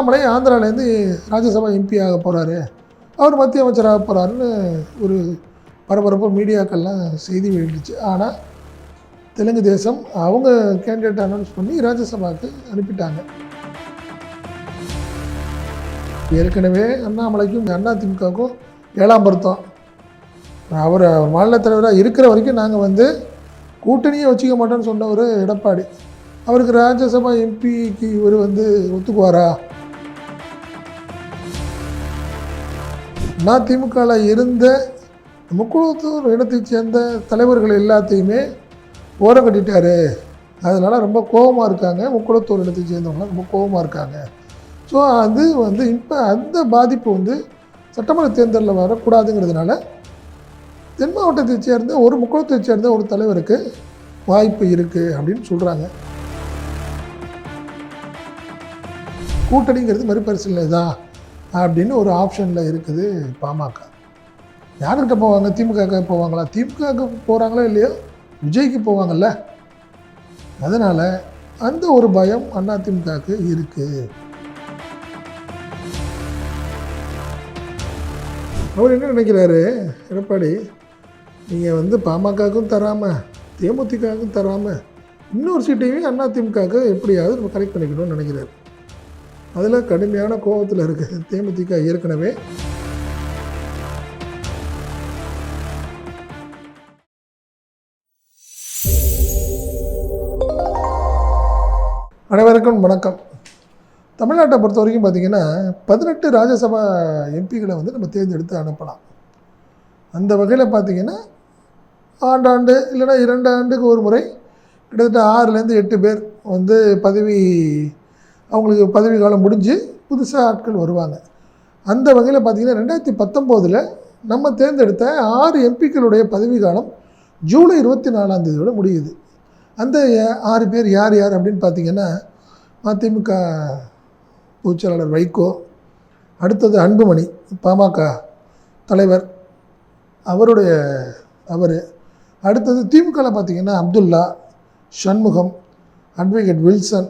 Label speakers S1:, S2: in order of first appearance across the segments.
S1: அண்ணாமலை ஆந்திராவிலேருந்து ராஜ்யசபா எம்பி ஆக போகிறாரு அவர் மத்திய அமைச்சராக போகிறாருன்னு ஒரு பரபரப்பு மீடியாக்கள்லாம் செய்தி வெளியிடுச்சு. ஆனால் தெலுங்கு தேசம் அவங்க கேண்டிடேட் அனௌன்ஸ் பண்ணி ராஜ்யசபாவுக்கு அனுப்பிட்டாங்க. ஏற்கனவே அண்ணாமலைக்கும் அதிமுகவுக்கும் ஏழாம் பொருத்தம். அவர் மாநில தலைவராக இருக்கிற வரைக்கும் நாங்கள் வந்து கூட்டணியே வச்சுக்க மாட்டோம்னு சொன்ன ஒரு எடப்பாடி. அவருக்கு ராஜ்யசபா எம்பிக்கு இவர் வந்து ஒத்துக்குவாரா? அதிமுகவில் இருந்த முக்குளத்தூர் இனத்தைச் சேர்ந்த தலைவர்கள் எல்லாத்தையுமே ஓரம் கட்டிட்டாரு. அதனால் ரொம்ப கோபமாக இருக்காங்க. முக்குளத்தூர் இனத்தைச் சேர்ந்தவங்களாம் ரொம்ப கோபமாக இருக்காங்க. ஸோ அது வந்து இப்போ அந்த பாதிப்பு வந்து சட்டமன்ற தேர்தலில் வரக்கூடாதுங்கிறதுனால தென் மாவட்டத்தை சேர்ந்த ஒரு முக்குளத்தைச் சேர்ந்த ஒரு தலைவருக்கு வாய்ப்பு இருக்குது அப்படின்னு சொல்கிறாங்க கூட்டணிங்கிறது மறுபரிசீலனை தான். அப்படின்னு ஒரு ஆப்ஷனில் இருக்குது பாமக. யார்கிட்ட போவாங்க? திமுக போவாங்களா? திமுக போகிறாங்களோ இல்லையோ? விஜய்க்கு போவாங்கல்ல. அதனால் அந்த ஒரு பயம் அதிமுகவுக்கு இருக்குது அவர் என்ன நினைக்கிறாரு? எடப்பாடி நீங்கள் வந்து பாமகவுக்கும் தராமல் தேமுதிகவுக்கும் தராமல் இன்னொரு சீட்டையும் அதிமுகவுக்கு எப்படியாவது நம்ம கரெக்ட் பண்ணிக்கணும்னு நினைக்கிறாரு. அதில் கடுமையான கோபத்தில் இருக்குது தேமுதிக ஏற்கனவே. அனைவருக்கும் வணக்கம். தமிழ்நாட்டை பொறுத்த வரைக்கும் பார்த்திங்கன்னா பதினெட்டு ராஜ்யசபா எம்பிகளை வந்து நம்ம தேர்ந்தெடுத்து அனுப்பலாம். அந்த வகையில் பார்த்திங்கன்னா ஆண்டாண்டு இல்லைன்னா இரண்டு ஆண்டுக்கு ஒரு முறை கிட்டத்தட்ட ஆறுலேருந்து எட்டு பேர் வந்து பதவி அவங்களுக்கு பதவி காலம் முடிஞ்சு புதுசாக ஆட்கள் வருவாங்க. அந்த வகையில் பார்த்திங்கன்னா ரெண்டாயிரத்தி பத்தொம்போதில் நம்ம தேர்ந்தெடுத்த ஆறு எம்பிக்களுடைய பதவி காலம் ஜூலை இருபத்தி நாலாம் தேதியோட முடியுது. அந்த ஆறு பேர் யார் யார் அப்படின்னு பார்த்தீங்கன்னா மதிமுக பொதுச்செயலாளர் வைகோ அடுத்தது அன்புமணி பாமக தலைவர் அவருடைய அவர். அடுத்தது திமுகவில் பார்த்தீங்கன்னா அப்துல்லா சண்முகம் அட்வொகேட் வில்சன்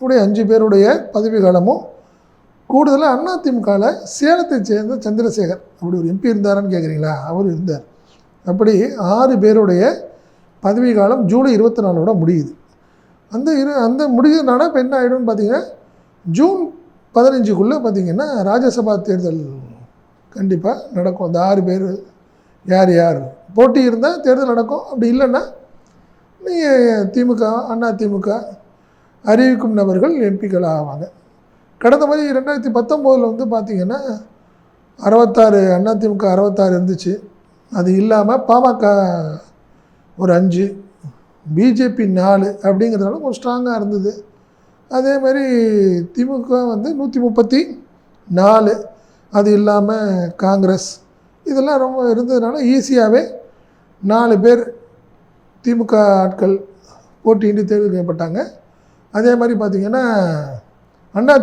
S1: இப்படி அஞ்சு பேருடைய பதவி காலமும் கூடுதலாக அதிமுகவில் சேலத்தை சேர்ந்த சந்திரசேகர். அப்படி ஒரு எம்பி இருந்தாரான்னு கேட்குறீங்களா அவர் இருந்தார். அப்படி ஆறு பேருடைய பதவி காலம் ஜூலை இருபத்தி நாலோட முடியுது. அந்த இரு அந்த முடியுதுனால இப்போ என்ன ஆகிடும்னு பார்த்தீங்கன்னா ஜூன் பதினஞ்சுக்குள்ளே பார்த்தீங்கன்னா ராஜ்யசபா தேர்தல் கண்டிப்பாக நடக்கும். அந்த ஆறு பேர் யார் யார்? போட்டி இருந்தால் தேர்தல் நடக்கும். அப்படி இல்லைன்னா நீங்கள் திமுக அண்ணா திமுக அறிவிக்கும் நபர்கள் எம்பிக்கள் ஆவாங்க கடந்த மாதிரி ரெண்டாயிரத்தி பத்தொம்போதில் வந்து பார்த்திங்கன்னா அறுபத்தாறு அதிமுக அறுபத்தாறு இருந்துச்சு. அது இல்லாமல் பாமக ஒரு அஞ்சு பிஜேபி நாலு அப்படிங்கிறதுனால கொஞ்சம் ஸ்ட்ராங்காக இருந்தது. அதே மாதிரி திமுக வந்து நூற்றி முப்பத்தி நாலு. அது இல்லாமல் காங்கிரஸ். இதெல்லாம் ரொம்ப இருந்ததுனால ஈஸியாகவே நாலு பேர் திமுக ஆட்கள் போட்டியின்றி செய்யப்பட்டாங்க. அதே மாதிரி பார்த்திங்கன்னா அண்ணா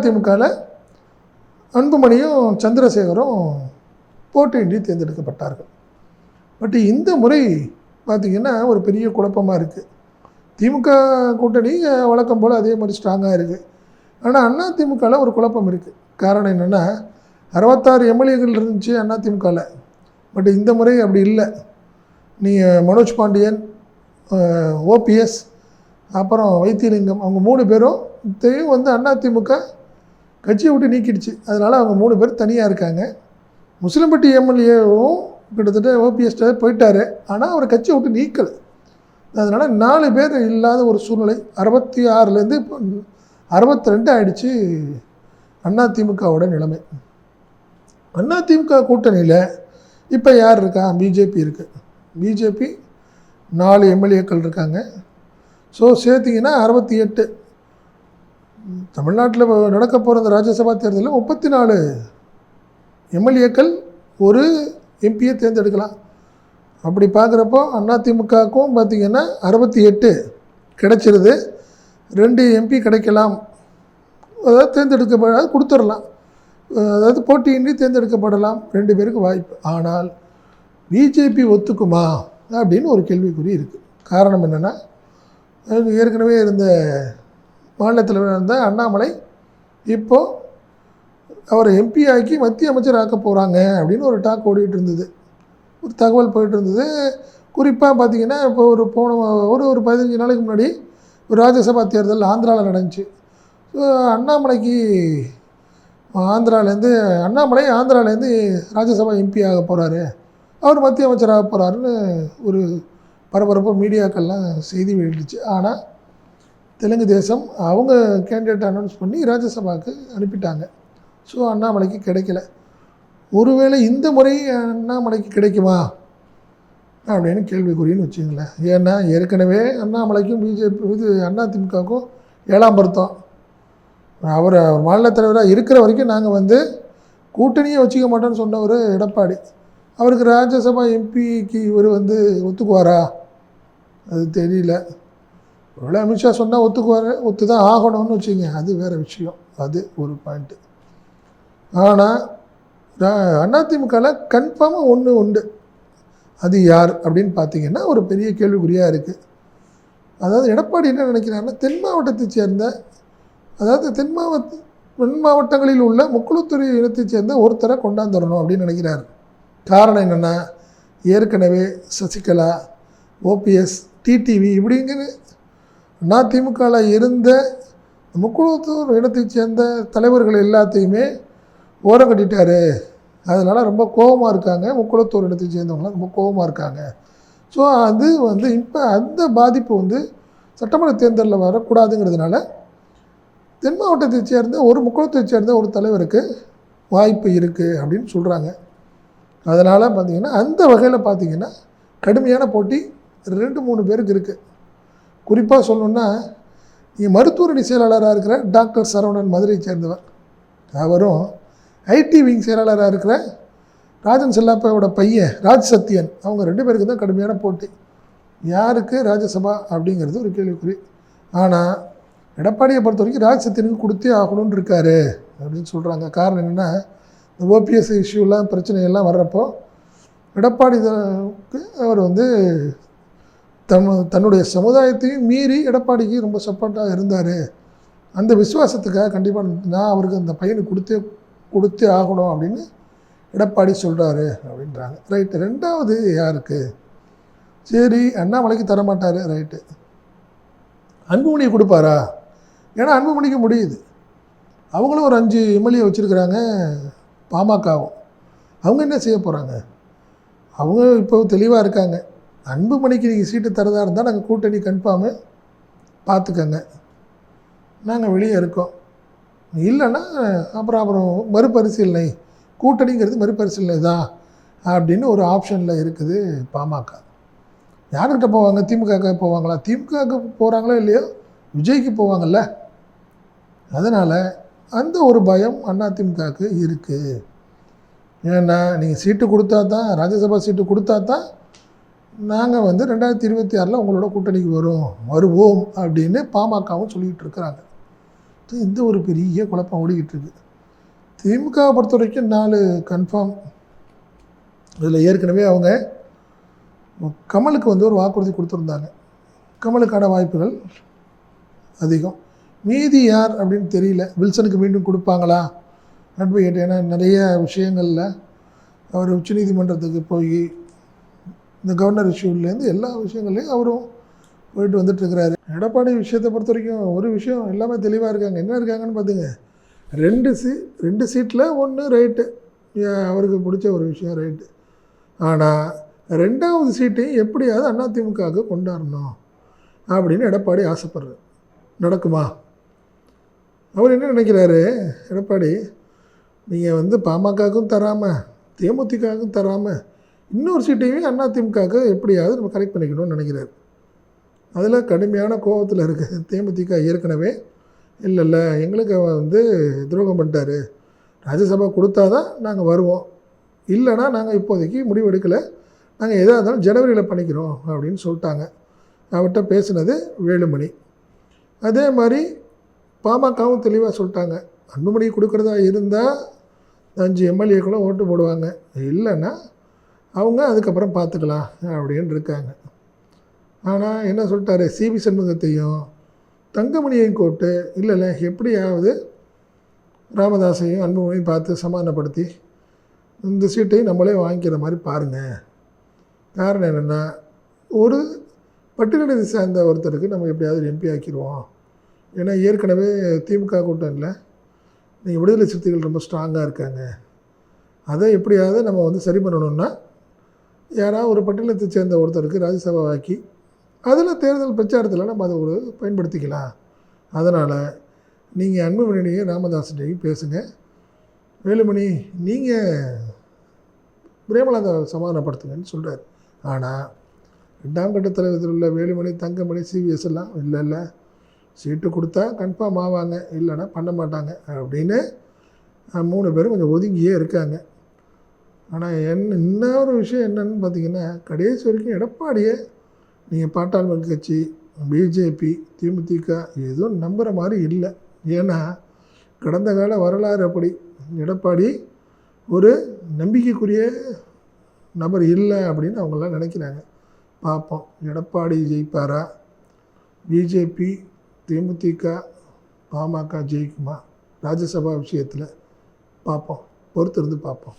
S1: அன்புமணியும் சந்திரசேகரும் போட்டியின்றி தேர்ந்தெடுக்கப்பட்டார்கள். பட் இந்த முறை பார்த்திங்கன்னா ஒரு பெரிய குழப்பமாக இருக்குது திமுக கூட்டணி வழக்கம் போல் அதே மாதிரி ஸ்ட்ராங்காக இருக்குது ஆனால் அண்ணா ஒரு குழப்பம் இருக்குது காரணம் என்னென்னா அறுபத்தாறு எம்எல்ஏக்கள் இருந்துச்சு அண்ணா பட் இந்த முறை அப்படி இல்லை. நீங்கள் மனோஜ் பாண்டியன் ஓபிஎஸ் அப்புறம் வைத்தியலிங்கம் அவங்க மூணு பேரும் இத்தையும் வந்து அதிமுக கட்சியை விட்டு நீக்கிடுச்சு. அதனால் அவங்க மூணு பேர் தனியாக இருக்காங்க. முஸ்லிம்பட்டி எம்எல்ஏவும் கிட்டத்தட்ட ஓபிஎஸ்ட போயிட்டார். ஆனால் அவர் கட்சியை விட்டு நீக்கலை. அதனால் நாலு பேர் இல்லாத ஒரு சூழ்நிலை. அறுபத்தி ஆறுலேருந்து இப்போ அறுபத்தி ரெண்டு ஆயிடுச்சு அதிமுகவோட நிலைமை. அதிமுக கூட்டணியில் இப்போ யார் இருக்கா? பிஜேபி இருக்குது பிஜேபி நாலு எம்எல்ஏக்கள் இருக்காங்க. ஸோ சேர்த்திங்கன்னா அறுபத்தி எட்டு. தமிழ்நாட்டில் நடக்க போகிற இந்த ராஜ்யசபா தேர்தலில் முப்பத்தி நாலு எம்எல்ஏக்கள் ஒரு எம்பியை தேர்ந்தெடுக்கலாம். அப்படி பார்க்குறப்போ அதிமுகவுக்கும் பார்த்திங்கன்னா அறுபத்தி எட்டு கிடைச்சிருது. ரெண்டு எம்பி கிடைக்கலாம். அதாவது தேர்ந்தெடுக்கப்பட கொடுத்துடலாம். அதாவது போட்டியின்றி தேர்ந்தெடுக்கப்படலாம். ரெண்டு பேருக்கு வாய்ப்பு. ஆனால் பிஜேபி ஒத்துக்குமா அப்படின்னு ஒரு கேள்விக்குறி இருக்குது காரணம் என்னென்னா ஏற்கனவே இருந்த மாநில தலைவர் இருந்த அண்ணாமலை இப்போது அவரை எம்பி ஆக்கி மத்திய அமைச்சர் ஆக்க போகிறாங்க அப்படின்னு ஒரு டாக் ஓடிட்டு இருந்தது. ஒரு தகவல் போயிட்டு இருந்தது. குறிப்பாக பார்த்திங்கன்னா இப்போ ஒரு போன ஒரு ஒரு பதினஞ்சு நாளைக்கு முன்னாடி ஒரு ராஜ்யசபா தேர்தல் ஆந்திராவில் நடந்துச்சு. ஸோ அண்ணாமலைக்கு ஆந்திராலேருந்து அண்ணாமலை ஆந்திராலேருந்து ராஜ்யசபா எம்பி ஆக போகிறாரு அவர் மத்திய அமைச்சராக போகிறாருன்னு ஒரு பரபரப்பு மீடியாக்கள்லாம் செய்தி வெளியிடுச்சு. ஆனால் தெலுங்கு தேசம் அவங்க கேண்டிடேட் அனௌன்ஸ் பண்ணி ராஜ்யசபாவுக்கு அனுப்பிட்டாங்க. ஸோ அண்ணாமலைக்கு கிடைக்கல. ஒருவேளை இந்த முறை அண்ணாமலைக்கு கிடைக்குமா? அப்படின்னு கேள்விக்குறின்னு வச்சுங்களேன் ஏன்னா ஏற்கனவே அண்ணாமலைக்கும் பிஜேபி இது அதிமுகவுக்கும் ஏழாம் பொருத்தம். அவர் அவர் மாநில தலைவராக இருக்கிற வரைக்கும் நாங்கள் வந்து கூட்டணியே வச்சுக்க மாட்டோம்னு சொன்னவர் எடப்பாடி. அவருக்கு ராஜ்யசபா எம்பிக்கு இவர் வந்து ஒத்துக்குவாரா? அது தெரியல. ஒருவேளை அமித்ஷா சொன்னால் ஒத்துக்குவார் ஒத்து தான் ஆகணும்னு வச்சுங்க அது வேறு விஷயம். அது ஒரு பாயிண்ட்டு ஆனால் அதிமுகவில் கன்ஃபார்மாக ஒன்று உண்டு. அது யார் அப்படின்னு பார்த்தீங்கன்னா ஒரு பெரிய கேள்விக்குறியாக இருக்குது அதாவது எடப்பாடி என்ன நினைக்கிறாருன்னா தென் மாவட்டத்தைச் சேர்ந்த அதாவது தென் மாவட்ட தென் மாவட்டங்களில் உள்ள முக்குளத்துறை இனத்தைச் சேர்ந்த ஒருத்தரை கொண்டாந்துடணும் அப்படின்னு நினைக்கிறார். காரணம் என்னென்னா ஏற்கனவே சசிகலா ஓபிஎஸ் டிடிவி இப்படிங்கிற திமுகவில் இருந்த முக்குளத்தூர் இனத்தைச் சேர்ந்த தலைவர்கள் எல்லாத்தையுமே ஓரம் கட்டிட்டாரு. அதனால் ரொம்ப கோபமாக இருக்காங்க. முக்குளத்தூர் இடத்தை சேர்ந்தவங்களாம் ரொம்ப கோபமாக இருக்காங்க. ஸோ அது வந்து இப்போ அந்த பாதிப்பு வந்து சட்டமன்ற தேர்தலில் வரக்கூடாதுங்கிறதுனால தென் மாவட்டத்தை சேர்ந்த ஒரு முக்குளத்தை சேர்ந்த ஒரு தலைவருக்கு வாய்ப்பு இருக்குது அப்படின்னு சொல்கிறாங்க அதனால் பார்த்திங்கன்னா அந்த வகையில் பார்த்திங்கன்னா கடுமையான போட்டி ரெண்டு மூணு பேருக்கு இருக்குது குறிப்பாக சொல்லணுன்னா நீ மருத்துவரணி செயலாளராக இருக்கிற டாக்டர் சரவணன் மதுரையை சேர்ந்தவர். அவரும் ஐடி விங் செயலாளராக இருக்கிற ராஜன் செல்லாப்பாவோட பையன் ராஜ் சத்யன் அவங்க ரெண்டு பேருக்கு தான் கடுமையான போட்டி. யாருக்கு ராஜ்யசபா அப்படிங்கிறது ஒரு கேள்விக்குறி. ஆனால் எடப்பாடியை பொறுத்த வரைக்கும் ராஜ் சத்யனுக்கு கொடுத்தே ஆகணும்னு இருக்காரு அப்படின்னு சொல்கிறாங்க காரணம் என்னென்னா இந்த ஓபிஎஸ் இஷ்யூலாம் பிரச்சனையெல்லாம் வர்றப்போ எடப்பாடி அவர் வந்து தன் தன்னுடைய சமுதாயத்தையும் மீறி எடப்பாடிக்கு ரொம்ப சப்போர்ட்டாக இருந்தார். அந்த விசுவாசத்துக்காக கண்டிப்பாக நான் அவருக்கு அந்த பையனுக்கு கொடுத்தே கொடுத்தே ஆகணும் அப்படின்னு எடப்பாடி சொல்கிறாரு அப்படின்றாங்க. ரைட்டு ரெண்டாவது யாருக்கு? சரி அண்ணாமலைக்கு தரமாட்டார். ரைட்டு அன்புமணியை கொடுப்பாரா? ஏன்னா அன்புமணிக்கு முடியுது. அவங்களும் ஒரு அஞ்சு எம்எல்ஏ வச்சுருக்கிறாங்க பாமகவும். அவங்க என்ன செய்ய போகிறாங்க அவங்க இப்போ தெளிவாக இருக்காங்க. அன்புமணிக்கு நீங்கள் சீட்டு தரதாக இருந்தால் நாங்கள் கூட்டணி கன்ஃபார்மு பார்த்துக்கங்க நாங்கள் வெளியே இருக்கோம். இல்லைன்னா அப்புறம் அப்புறம் மறுபரிசீலனை கூட்டணிங்கிறது மறுபரிசீலனை தான் அப்படின்னு ஒரு ஆப்ஷனில் இருக்குது பாமக. யார்கிட்ட போவாங்க? திமுக போவாங்களா? திமுகவுக்கு போகிறாங்களோ இல்லையோ? விஜய்க்கு போவாங்கள்ல அதனால் அந்த ஒரு பயம் அதிமுகவுக்கு இருக்குது ஏன்னா நீங்கள் சீட்டு கொடுத்தா தான் ராஜ்யசபா சீட்டு கொடுத்தா தான் நாங்கள் வந்து ரெண்டாயிரத்தி இருபத்தி ஆறில் உங்களோட கூட்டணிக்கு வரும் வருவோம் அப்படின்னு பாமகவும் சொல்லிகிட்டு இருக்கிறாங்க. இந்த ஒரு பெரிய குழப்பம் ஓடிக்கிட்டு இருக்குது திமுகவை பொறுத்த வரைக்கும் நாலு கன்ஃபார்ம் இதில் ஏற்கனவே அவங்க கமலுக்கு வந்து ஒரு வாக்குறுதி கொடுத்துருந்தாங்க. கமலுக்கான வாய்ப்புகள் அதிகம். மீதி யார் அப்படின்னு தெரியல. வில்சனுக்கு மீண்டும் கொடுப்பாங்களா? அட்வொகேட் ஏன்னா நிறைய விஷயங்களில் அவர் உச்சநீதிமன்றத்துக்கு போய் இந்த கவர்னர் இஷ்யூலேருந்து எல்லா விஷயங்கள்லையும் அவரும் போயிட்டு வந்துட்டுருக்கிறாரு. எடப்பாடி விஷயத்தை பொறுத்த வரைக்கும் ஒரு விஷயம் எல்லாமே தெளிவாக இருக்காங்க. என்ன இருக்காங்கன்னு பார்த்துங்க ரெண்டு சீ ரெண்டு சீட்டில் ஒன்று ரைட்டு அவருக்கு பிடிச்ச ஒரு விஷயம் ரைட்டு ஆனால் ரெண்டாவது சீட்டையும் எப்படியாவது அதிமுகவுக்கு கொண்டாடணும் அப்படின்னு எடப்பாடி ஆசைப்படுறாரு. நடக்குமா? அவர் என்ன நினைக்கிறாரு? எடப்பாடி நீங்கள் வந்து பாமகவுக்கும் தராமல் தேமுதிகவுக்கும் தராமல் இன்னொரு சீட்டையும் அதிமுகவுக்கு எப்படியாவது நம்ம கரெக்ட் பண்ணிக்கணும்னு நினைக்கிறாரு. அதில் கடுமையான கோபத்தில் இருக்குது தேமுதிக ஏற்கனவே இல்லை இல்லை எங்களுக்கு அவன் வந்து துரோகம் பண்ணிட்டாரு. ராஜ்யசபா கொடுத்தா தான் நாங்கள் வருவோம். இல்லைனா நாங்கள் இப்போதைக்கு முடிவு எடுக்கலை. நாங்கள் எதாக இருந்தாலும் ஜனவரியில் பண்ணிக்கிறோம் அப்படின்னு சொல்லிட்டாங்க. அவர்கிட்ட பேசுனது வேலுமணி. அதே மாதிரி பாமகவும் தெளிவாக சொல்லிட்டாங்க. அன்புமணி கொடுக்குறதா இருந்தால் அஞ்சு எம்எல்ஏக்களும் ஓட்டு போடுவாங்க. இல்லைன்னா அவங்க அதுக்கப்புறம் பார்த்துக்கலாம் அப்படின்னு இருக்காங்க. ஆனால் என்ன சொல்லிட்டாரு? சிபி சண்முகத்தையும் தங்கமணியையும் கூப்பிட்டு இல்லை இல்லை எப்படியாவது ராமதாஸையும் அன்புமணியும் பார்த்து சமாதானப்படுத்தி இந்த சீட்டையும் நம்மளே வாங்கிக்கிற மாதிரி பாருங்கள் காரணம் என்னென்னா ஒரு பட்டியலினத்தை சேர்ந்த ஒருத்தருக்கு நம்ம எப்படியாவது எம்பி ஆக்கிடுவோம். ஏன்னா ஏற்கனவே திமுக கூட்டம் இல்லை. நீங்கள் விடுதலை சிறுத்தைகள் ரொம்ப ஸ்ட்ராங்காக இருக்காங்க. அதை எப்படியாவது நம்ம வந்து சரி பண்ணணும்னா யாராவது ஒரு பட்டியலத்தை சேர்ந்த ஒருத்தருக்கு ராஜ்யசபா ஆக்கி அதில் தேர்தல் பிரச்சாரத்தில் நம்ம அதை ஒரு பயன்படுத்திக்கலாம். அதனால் நீங்கள் அன்புமணியையும் ராமதாசனையும் பேசுங்க. வேலுமணி நீங்கள் பிரேமலதா சமாதானப்படுத்துங்கன்னு சொல்கிறார் ஆனால் ரெண்டாம் கட்ட தலைவர்கள் உள்ள வேலுமணி தங்கமணி சிவிஎஸ் எல்லாம் இல்லை இல்லை. சீட்டு கொடுத்தா கன்ஃபார்ம் ஆவாங்க இல்லைன்னா பண்ண மாட்டாங்க அப்படின்னு மூணு பேரும் கொஞ்சம் ஒதுங்கியே இருக்காங்க. ஆனால் என்ன இன்னொரு விஷயம் என்னன்னு பார்த்தீங்கன்னா கடைசி வரைக்கும் எடப்பாடியை நீங்கள் பாட்டாள் மக்கள் கட்சி பிஜேபி தேமுதிக எதுவும் நம்புகிற மாதிரி இல்லை. ஏன்னா கடந்த கால வரலாறு அப்படி. எடப்பாடி ஒரு நம்பிக்கைக்குரிய நபர் இல்லை அப்படின்னு அவங்களாம் நினைக்கிறாங்க. பார்ப்போம் எடப்பாடி ஜெயிப்பாரா? பிஜேபி தேமுதிக பாமக ஜெயிக்குமா? ராஜ்யசபா விஷயத்தில் பார்ப்போம் பொறுத்திருந்து பார்ப்போம்